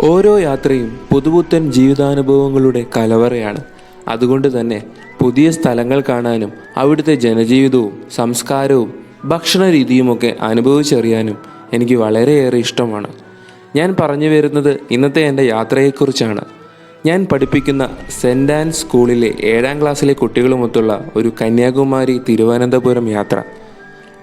ഓരോ യാത്രയും പുതുപുത്തൻ ജീവിതാനുഭവങ്ങളുടെ കലവറയാണ്. അതുകൊണ്ട് തന്നെ പുതിയ സ്ഥലങ്ങൾ കാണാനും അവിടുത്തെ ജനജീവിതവും സംസ്കാരവും ഭക്ഷണ രീതിയുമൊക്കെ അനുഭവിച്ചറിയാനും എനിക്ക് വളരെയേറെ ഇഷ്ടമാണ്. ഞാൻ പറഞ്ഞു വരുന്നത് ഇന്നത്തെ എന്റെ യാത്രയെക്കുറിച്ചാണ്. ഞാൻ പഠിപ്പിക്കുന്ന സെന്റ് ആൻഡ് സ്കൂളിലെ ഏഴാം ക്ലാസ്സിലെ കുട്ടികളുമൊത്തുള്ള ഒരു കന്യാകുമാരി തിരുവനന്തപുരം യാത്ര.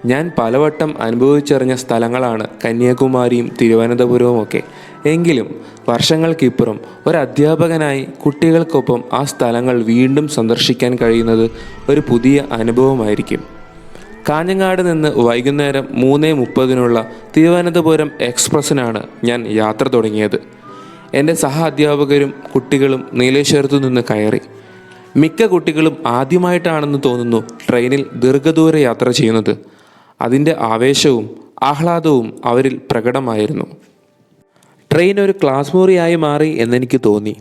ഞാൻ പലവട്ടം അനുഭവിച്ചറിഞ്ഞ സ്ഥലങ്ങളാണ് കന്യാകുമാരിയും തിരുവനന്തപുരവും ഒക്കെ എങ്കിലും വർഷങ്ങൾക്കിപ്പുറം ഒരു അധ്യാപകനായി കുട്ടികൾക്കൊപ്പം ആ സ്ഥലങ്ങൾ വീണ്ടും സന്ദർശിക്കാൻ കഴിയുന്നത് ഒരു പുതിയ അനുഭവമായിരിക്കും. കാഞ്ഞങ്ങാട് നിന്ന് വൈകുന്നേരം മൂന്ന് മുപ്പതിനുള്ള തിരുവനന്തപുരം എക്സ്പ്രസ്സിനാണ് ഞാൻ യാത്ര തുടങ്ങിയത്. എന്റെ സഹ അധ്യാപകരും കുട്ടികളും നീലേശ്വരത്തു നിന്ന് കയറി. മിക്ക കുട്ടികളും ആദ്യമായിട്ടാണെന്ന് തോന്നുന്നു ട്രെയിനിൽ ദീർഘദൂര യാത്ര ചെയ്യുന്നത്. അതിന്റെ ആവേശവും ആഹ്ലാദവും അവരിൽ പ്രകടമായിരുന്നു. ട്രെയിൻ ഒരു ക്ലാസ് മുറിയായി മാറി എന്നെനിക്ക് തോന്നി.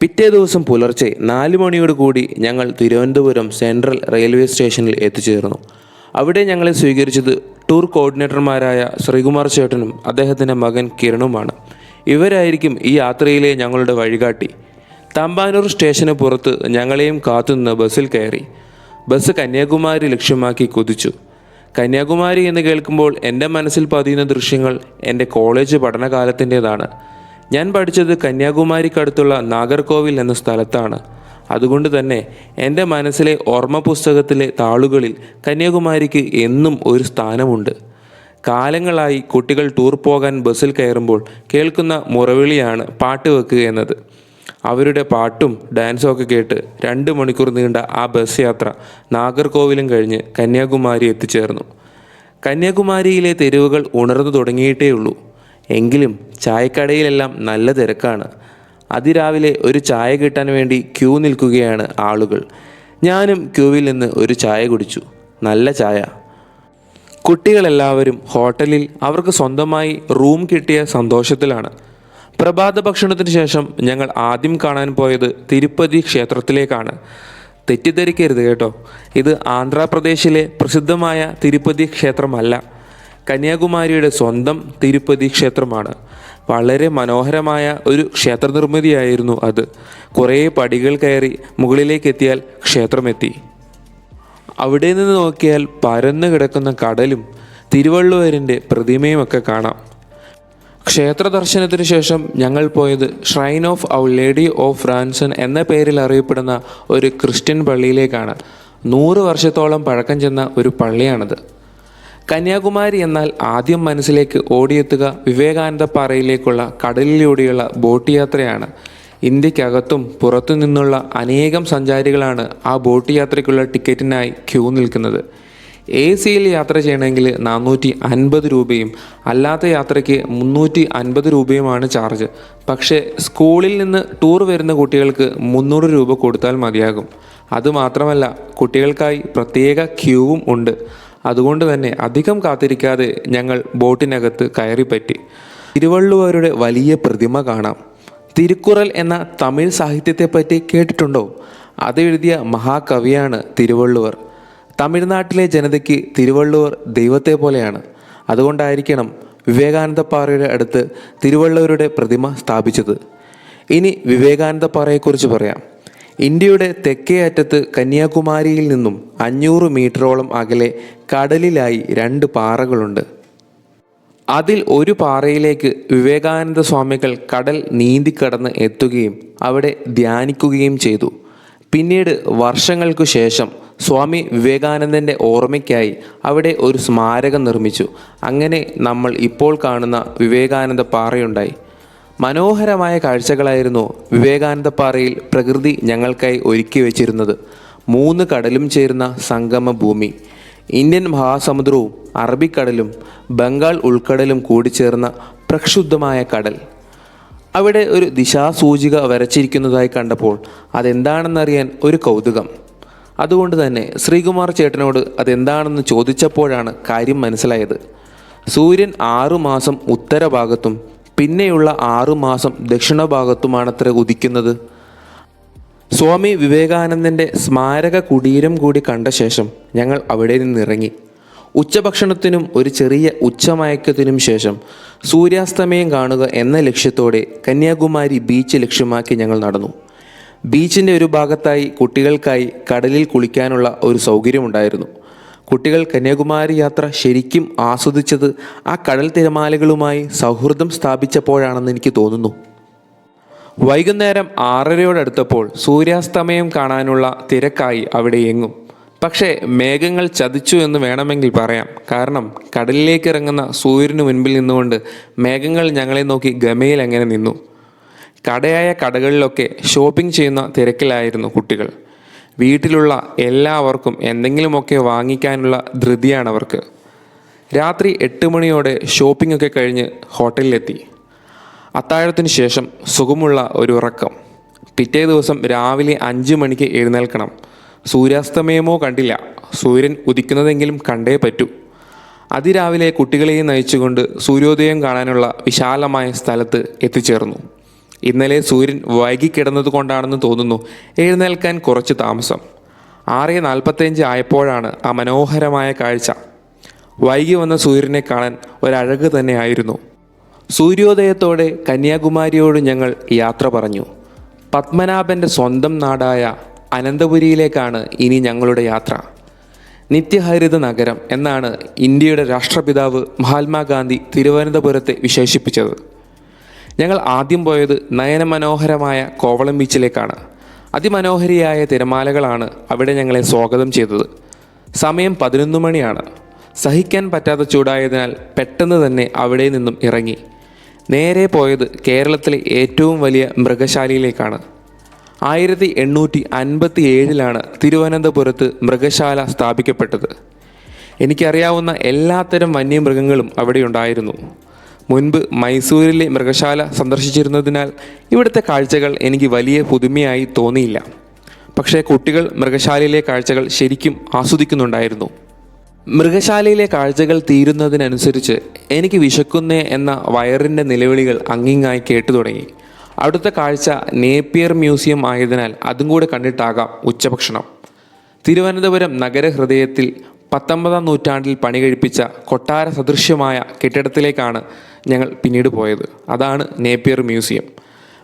പിറ്റേ ദിവസം പുലർച്ചെ നാല് മണിയോട് കൂടി ഞങ്ങൾ തിരുവനന്തപുരം സെൻട്രൽ റെയിൽവേ സ്റ്റേഷനിൽ എത്തിച്ചേർന്നു. അവിടെ ഞങ്ങളെ സ്വീകരിച്ചത് ടൂർ കോർഡിനേറ്റർമാരായ ശ്രീകുമാർ ചേട്ടനും അദ്ദേഹത്തിന്റെ മകൻ കിരണുമാണ്. ഇവരായിരിക്കും ഈ യാത്രയിലെ ഞങ്ങളുടെ വഴികാട്ടി. തമ്പാനൂർ സ്റ്റേഷന് പുറത്ത് ഞങ്ങളെയും കാത്തുനിന്ന് ബസ്സിൽ കയറി. ബസ് കന്യാകുമാരി ലക്ഷ്യമാക്കി കുതിച്ചു. കന്യാകുമാരി എന്ന് കേൾക്കുമ്പോൾ എന്റെ മനസ്സിൽ പതിയുന്ന ദൃശ്യങ്ങൾ എന്റെ കോളേജ് പഠനകാലത്തിന്റെതാണ്. ഞാൻ പഠിച്ചത് കന്യാകുമാരിക്കടുത്തുള്ള നാഗർകോവിൽ എന്ന സ്ഥലത്താണ്. അതുകൊണ്ട് തന്നെ എന്റെ മനസ്സിലെ ഓർമ്മ പുസ്തകത്തിലെ താളുകളിൽ കന്യാകുമാരിക്ക് എന്നും ഒരു സ്ഥാനമുണ്ട്. കാലങ്ങളായി കുട്ടികൾ ടൂർ പോകാൻ ബസ്സിൽ കയറുമ്പോൾ കേൾക്കുന്ന മുറവിളിയാണ് പാട്ട് വെക്കുക എന്നത്. അവരുടെ പാട്ടും ഡാൻസും ഒക്കെ കേട്ട് രണ്ട് മണിക്കൂർ നീണ്ട ആ ബസ് യാത്ര നാഗർകോവിലും കഴിഞ്ഞ് കന്യാകുമാരി എത്തിച്ചേർന്നു. കന്യാകുമാരിയിലെ തെരുവുകൾ ഉണർന്നു തുടങ്ങിയിട്ടേ ഉള്ളൂ. എങ്കിലും ചായക്കടയിലെല്ലാം നല്ല തിരക്കാണ്. അതിരാവിലെ ഒരു ചായ കിട്ടാൻ വേണ്ടി ക്യൂ നിൽക്കുകയാണ് ആളുകൾ. ഞാനും ക്യൂവിൽ നിന്ന് ഒരു ചായ കുടിച്ചു. നല്ല ചായ. കുട്ടികളെല്ലാവരും ഹോട്ടലിൽ അവർക്ക് സ്വന്തമായി റൂം കിട്ടിയ സന്തോഷത്തിലാണ്. പ്രഭാത ഭക്ഷണത്തിന് ശേഷം ഞങ്ങൾ ആദ്യം കാണാൻ പോയത് തിരുപ്പതി ക്ഷേത്രത്തിലേക്കാണ്. തെറ്റിദ്ധരിക്കരുത് കേട്ടോ. ഇത് ആന്ധ്രാപ്രദേശിലെ പ്രസിദ്ധമായ തിരുപ്പതി ക്ഷേത്രമല്ല. കന്യാകുമാരിയുടെ സ്വന്തം തിരുപ്പതി ക്ഷേത്രമാണ്. വളരെ മനോഹരമായ ഒരു ക്ഷേത്ര നിർമ്മിതിയായിരുന്നു അത്. കുറേ പടികൾ കയറി മുകളിലേക്ക് എത്തിയാൽ ക്ഷേത്രമെത്തി. അവിടെ നിന്ന് നോക്കിയാൽ പരന്നു കിടക്കുന്ന കടലും തിരുവള്ളുവരിന്റെ പ്രതിമയുമൊക്കെ കാണാം. ക്ഷേത്ര ദർശനത്തിന് ശേഷം ഞങ്ങൾ പോയത് shrine of Our Lady of Ransom എന്ന പേരിൽ അറിയപ്പെടുന്ന ഒരു ക്രിസ്ത്യൻ പള്ളിയിലേക്കാണ്. നൂറ് വർഷത്തോളം പഴക്കം ചെന്ന ഒരു പള്ളിയാണത്. കന്യാകുമാരി എന്നാൽ ആദ്യം മനസ്സിലേക്ക് ഓടിയെത്തുക വിവേകാനന്ദ പാറയിലേക്കുള്ള കടലിലൂടെയുള്ള ബോട്ട് യാത്രയാണ്. ഇന്ത്യക്കകത്തും പുറത്തു നിന്നുള്ള അനേകം സഞ്ചാരികളാണ് ആ ബോട്ട് യാത്രയ്ക്കുള്ള ടിക്കറ്റിനായി ക്യൂ നിൽക്കുന്നത്. എ സിയിൽ യാത്ര ചെയ്യണമെങ്കിൽ നാനൂറ്റി അൻപത് രൂപയും അല്ലാത്ത യാത്രയ്ക്ക് മുന്നൂറ്റി അൻപത് രൂപയുമാണ് ചാർജ്. പക്ഷേ സ്കൂളിൽ നിന്ന് ടൂർ വരുന്ന കുട്ടികൾക്ക് മുന്നൂറ് രൂപ കൊടുത്താൽ മതിയാകും. അതുമാത്രമല്ല കുട്ടികൾക്കായി പ്രത്യേക ക്യൂവും ഉണ്ട്. അതുകൊണ്ട് തന്നെ അധികം കാത്തിരിക്കാതെ ഞങ്ങൾ ബോട്ടിനകത്ത് കയറിപ്പറ്റി. തിരുവള്ളുവരുടെ വലിയ പ്രതിമ കാണാം. തിരുക്കുറൽ എന്ന തമിഴ് സാഹിത്യത്തെപ്പറ്റി കേട്ടിട്ടുണ്ടോ? അതെഴുതിയ മഹാകവിയാണ് തിരുവള്ളുവർ. തമിഴ്നാട്ടിലെ ജനതയ്ക്ക് തിരുവള്ളുവർ ദൈവത്തെ പോലെയാണ്. അതുകൊണ്ടായിരിക്കണം വിവേകാനന്ദപ്പാറയുടെ അടുത്ത് തിരുവള്ളുവരുടെ പ്രതിമ സ്ഥാപിച്ചത്. ഇനി വിവേകാനന്ദ പാറയെക്കുറിച്ച് പറയാം. ഇന്ത്യയുടെ തെക്കേ അറ്റത്ത് കന്യാകുമാരിയിൽ നിന്നും അഞ്ഞൂറ് മീറ്ററോളം അകലെ കടലിലായി രണ്ട് പാറകളുണ്ട്. അതിൽ ഒരു പാറയിലേക്ക് വിവേകാനന്ദ സ്വാമികൾ കടൽ നീന്തിക്കടന്ന് എത്തുകയും അവിടെ ധ്യാനിക്കുകയും ചെയ്തു. പിന്നീട് വർഷങ്ങൾക്കു ശേഷം സ്വാമി വിവേകാനന്ദന്റെ ഓർമ്മയ്ക്കായി അവിടെ ഒരു സ്മാരകം നിർമ്മിച്ചു. അങ്ങനെ നമ്മൾ ഇപ്പോൾ കാണുന്ന വിവേകാനന്ദ പാറയുണ്ടായി മനോഹരമായ കാഴ്ചകളായിരുന്നു വിവേകാനന്ദ പാറയിൽ പ്രകൃതി ഞങ്ങൾക്കായി ഒരുക്കി വെച്ചിരുന്നത്. മൂന്ന് കടലും ചേരുന്ന സംഗമ ഭൂമി ഇന്ത്യൻ മഹാസമുദ്രവും അറബിക്കടലും ബംഗാൾ ഉൾക്കടലും കൂടിച്ചേർന്ന പ്രക്ഷുബ്ധമായ കടൽ. അവിടെ ഒരു ദിശാസൂചിക വരച്ചിരിക്കുന്നതായി കണ്ടപ്പോൾ അതെന്താണെന്നറിയാൻ ഒരു കൗതുകം. അതുകൊണ്ട് തന്നെ ശ്രീകുമാർ ചേട്ടനോട് അതെന്താണെന്ന് ചോദിച്ചപ്പോഴാണ് കാര്യം മനസ്സിലായത്. സൂര്യൻ ആറുമാസം ഉത്തരഭാഗത്തും പിന്നെയുള്ള ആറുമാസം ദക്ഷിണഭാഗത്തുമാണത്ര ഉദിക്കുന്നത്. സ്വാമി വിവേകാനന്ദന്റെ സ്മാരക കുടീരം കൂടി കണ്ട ശേഷം ഞങ്ങൾ അവിടെ നിന്നിറങ്ങി. ഉച്ചഭക്ഷണത്തിനും ഒരു ചെറിയ ഉച്ചമയക്കത്തിനും ശേഷം സൂര്യാസ്തമയം കാണുക എന്ന ലക്ഷ്യത്തോടെ കന്യാകുമാരി ബീച്ച് ലക്ഷ്യമാക്കി ഞങ്ങൾ നടന്നു. ബീച്ചിന്റെ ഒരു ഭാഗത്തായി കുട്ടികൾക്കായി കടലിൽ കുളിക്കാനുള്ള ഒരു സൗകര്യമുണ്ടായിരുന്നു. കുട്ടികൾ കന്യാകുമാരി യാത്ര ശരിക്കും ആസ്വദിച്ചത് ആ കടൽ തിരമാലകളുമായി സൗഹൃദം സ്ഥാപിച്ചപ്പോഴാണെന്ന് എനിക്ക് തോന്നുന്നു. വൈകുന്നേരം ആറരയോടടുത്തപ്പോൾ സൂര്യാസ്തമയം കാണാനുള്ള തിരക്കായി അവിടെ എങ്ങും. പക്ഷേ മേഘങ്ങൾ ചതിച്ചു എന്ന് വേണമെങ്കിൽ പറയാം. കാരണം കടലിലേക്ക് ഇറങ്ങുന്ന സൂര്യന് മുൻപിൽ നിന്നുകൊണ്ട് മേഘങ്ങൾ ഞങ്ങളെ നോക്കി ഗമയിൽ അങ്ങനെ നിന്നു. കടയായ കടകളിലൊക്കെ ഷോപ്പിംഗ് ചെയ്യുന്ന തിരക്കിലായിരുന്നു കുട്ടികൾ. വീട്ടിലുള്ള എല്ലാവർക്കും എന്തെങ്കിലുമൊക്കെ വാങ്ങിക്കാനുള്ള ധൃതിയാണ് അവർക്ക് രാത്രി എട്ട് മണിയോടെ ഷോപ്പിംഗ് ഒക്കെ കഴിഞ്ഞ് ഹോട്ടലിലെത്തി. അത്താഴത്തിന് ശേഷം സുഖമുള്ള ഒരു ഉറക്കം. പിറ്റേ ദിവസം രാവിലെ അഞ്ച് മണിക്ക് എഴുന്നേൽക്കണം. സൂര്യാസ്തമയമോ കണ്ടില്ല. സൂര്യൻ ഉദിക്കുന്നതെങ്കിലും കണ്ടേ പറ്റൂ. അതിരാവിലെ കുട്ടികളെയും നയിച്ചുകൊണ്ട് സൂര്യോദയം കാണാനുള്ള വിശാലമായ സ്ഥലത്ത് എത്തിച്ചേർന്നു. ഇന്നലെ സൂര്യൻ വൈകിക്കിടന്നത് കൊണ്ടാണെന്ന് തോന്നുന്നു എഴുന്നേൽക്കാൻ കുറച്ച് താമസം. ആറ് നാൽപ്പത്തഞ്ച് ആയപ്പോഴാണ് ആ മനോഹരമായ കാഴ്ച. വൈകി വന്ന സൂര്യനെ കാണാൻ ഒരഴക് തന്നെയായിരുന്നു സൂര്യോദയത്തോടെ കന്യാകുമാരിയോട് ഞങ്ങൾ യാത്ര പറഞ്ഞു. പത്മനാഭന്റെ സ്വന്തം നാടായ അനന്തപുരിയിലേക്കാണ് ഇനി ഞങ്ങളുടെ യാത്ര. നിത്യഹരിത നഗരം എന്നാണ് ഇന്ത്യയുടെ രാഷ്ട്രപിതാവ് മഹാത്മാഗാന്ധി തിരുവനന്തപുരത്തെ വിശേഷിപ്പിച്ചത്. ഞങ്ങൾ ആദ്യം പോയത് നയനമനോഹരമായ കോവളം ബീച്ചിലേക്കാണ്. അതിമനോഹരിയായ തിരമാലകളാണ് അവിടെ ഞങ്ങളെ സ്വാഗതം ചെയ്തത്. സമയം പതിനൊന്ന് മണിയാണ്. സഹിക്കാൻ പറ്റാത്ത ചൂടായതിനാൽ പെട്ടെന്ന് തന്നെ അവിടെ നിന്നും ഇറങ്ങി. നേരെ പോയത് കേരളത്തിലെ ഏറ്റവും വലിയ മൃഗശാലയിലേക്കാണ്. ആയിരത്തി എണ്ണൂറ്റി അൻപത്തി ഏഴിലാണ് തിരുവനന്തപുരത്ത് മൃഗശാല സ്ഥാപിക്കപ്പെട്ടത്. എനിക്കറിയാവുന്ന എല്ലാത്തരം വന്യമൃഗങ്ങളും അവിടെ ഉണ്ടായിരുന്നു മുൻപ് മൈസൂരിലെ മൃഗശാല സന്ദർശിച്ചിരുന്നതിനാൽ ഇവിടുത്തെ കാഴ്ചകൾ എനിക്ക് വലിയ പുതുമയായി തോന്നിയില്ല. പക്ഷേ കുട്ടികൾ മൃഗശാലയിലെ കാഴ്ചകൾ ശരിക്കും ആസ്വദിക്കുന്നുണ്ടായിരുന്നു. മൃഗശാലയിലെ കാഴ്ചകൾ തീരുന്നതിനനുസരിച്ച് എനിക്ക് വിശക്കുന്നേ എന്ന വയറിന്റെ നിലവിളികൾ അങ്ങിങ്ങായി കേട്ടു തുടങ്ങി അവിടുത്തെ കാഴ്ച നേപ്പിയർ മ്യൂസിയം ആയതിനാൽ അതും കൂടെ കണ്ടിട്ടാകാം ഉച്ചഭക്ഷണം. തിരുവനന്തപുരം നഗരഹൃദയത്തിൽ പത്തൊമ്പതാം നൂറ്റാണ്ടിൽ പണി കഴിപ്പിച്ച കൊട്ടാര സദൃശ്യമായ കെട്ടിടത്തിലേക്കാണ് ഞങ്ങൾ പിന്നീട് പോയത്. അതാണ് നേപ്പിയർ മ്യൂസിയം.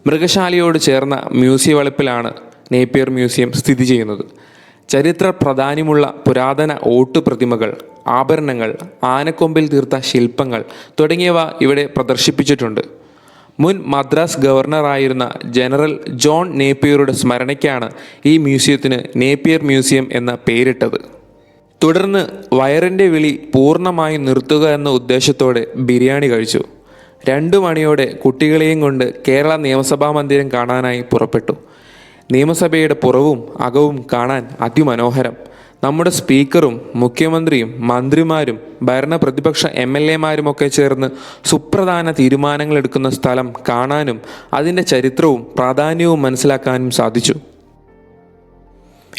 മൃഗശാലയോട് ചേർന്ന മ്യൂസിയ വളപ്പിലാണ് നേപ്പിയർ മ്യൂസിയം സ്ഥിതി ചെയ്യുന്നത്. ചരിത്ര പ്രാധാന്യമുള്ള പുരാതന ഓട്ടു പ്രതിമകൾ ആഭരണങ്ങൾ ആനക്കൊമ്പിൽ തീർത്ത ശില്പങ്ങൾ തുടങ്ങിയവ ഇവിടെ പ്രദർശിപ്പിച്ചിട്ടുണ്ട്. മുൻ മദ്രാസ് ഗവർണറായിരുന്ന ജനറൽ ജോൺ നേപ്പിയറുടെ സ്മരണയ്ക്കാണ് ഈ മ്യൂസിയത്തിന് നേപ്പിയർ മ്യൂസിയം എന്ന പേരിട്ടത്. തുടർന്ന് വയറിന്റെ വിളി പൂർണമായി നിർത്തുക എന്ന ഉദ്ദേശത്തോടെ ബിരിയാണി കഴിച്ചു. രണ്ടു മണിയോടെ കുട്ടികളെയും കൊണ്ട് കേരള നിയമസഭാ മന്ദിരം കാണാനായി പുറപ്പെട്ടു. നിയമസഭയുടെ പുറവും അകവും കാണാൻ അതിമനോഹരം. നമ്മുടെ സ്പീക്കറും മുഖ്യമന്ത്രിയും മന്ത്രിമാരും ഭരണ പ്രതിപക്ഷ എം എൽ എമാരുമൊക്കെ ചേർന്ന് സുപ്രധാന തീരുമാനങ്ങൾ എടുക്കുന്ന സ്ഥലം കാണാനും അതിന്റെ ചരിത്രവും പ്രാധാന്യവും മനസ്സിലാക്കാനും സാധിച്ചു.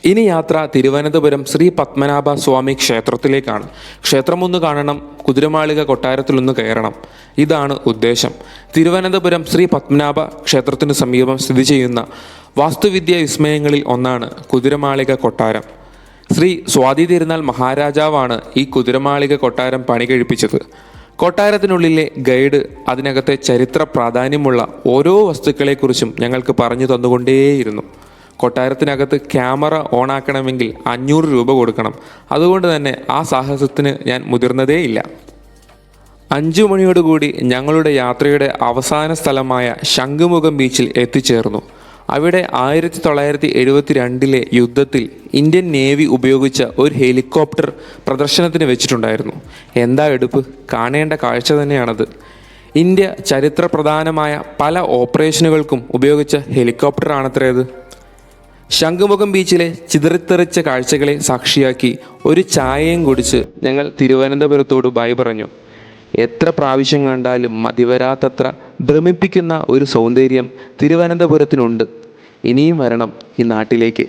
ഇനി യാത്ര തിരുവനന്തപുരം ശ്രീ പത്മനാഭ സ്വാമി ക്ഷേത്രത്തിലേക്കാണ്. ക്ഷേത്രം ഒന്ന് കാണണം കുതിരമാളിക കൊട്ടാരത്തിലൊന്ന് കയറണം. ഇതാണ് ഉദ്ദേശം. തിരുവനന്തപുരം ശ്രീ പത്മനാഭ ക്ഷേത്രത്തിന് സമീപം സ്ഥിതി ചെയ്യുന്ന വാസ്തുവിദ്യ വിസ്മയങ്ങളിൽ ഒന്നാണ് കുതിരമാളിക കൊട്ടാരം. ശ്രീ സ്വാതി തിരുനാൾ മഹാരാജാവാണ് ഈ കുതിരമാളിക കൊട്ടാരം പണി കഴിപ്പിച്ചത്. കൊട്ടാരത്തിനുള്ളിലെ ഗൈഡ് അതിനകത്തെ ചരിത്ര പ്രാധാന്യമുള്ള ഓരോ വസ്തുക്കളെക്കുറിച്ചും ഞങ്ങൾക്ക് പറഞ്ഞു തന്നുകൊണ്ടേയിരുന്നു. കൊട്ടാരത്തിനകത്ത് ക്യാമറ ഓണാക്കണമെങ്കിൽ അഞ്ഞൂറ് രൂപ കൊടുക്കണം. അതുകൊണ്ട് തന്നെ ആ സാഹസത്തിന് ഞാൻ മുതിർന്നതേയില്ല അഞ്ചു മണിയോടുകൂടി ഞങ്ങളുടെ യാത്രയുടെ അവസാന സ്ഥലമായ ശംഖുമുഖം ബീച്ചിൽ എത്തിച്ചേർന്നു. അവിടെ ആയിരത്തി തൊള്ളായിരത്തി എഴുപത്തി രണ്ടിലെ യുദ്ധത്തിൽ ഇന്ത്യൻ നേവി ഉപയോഗിച്ച ഒരു ഹെലികോപ്റ്റർ പ്രദർശനത്തിന് വെച്ചിട്ടുണ്ടായിരുന്നു. എന്താ എടുപ്പ്? കാണേണ്ട കാഴ്ച തന്നെയാണത്. ഇന്ത്യ ചരിത്രപ്രധാനമായ പല ഓപ്പറേഷനുകൾക്കും ഉപയോഗിച്ച ഹെലികോപ്റ്ററാണത്രേത് ശംഖുമുഖം ബീച്ചിലെ ചിതറിത്തെറിച്ച കാഴ്ചകളെ സാക്ഷിയാക്കി ഒരു ചായയും കുടിച്ച് ഞങ്ങൾ തിരുവനന്തപുരത്തോട് ബൈ പറഞ്ഞു. എത്ര പ്രാവശ്യം കണ്ടാലും മതിവരാത്തത്ര ഭ്രമിപ്പിക്കുന്ന ഒരു സൗന്ദര്യം തിരുവനന്തപുരത്തിനുണ്ട്. ഇനിയും വരണം ഈ നാട്ടിലേക്ക്.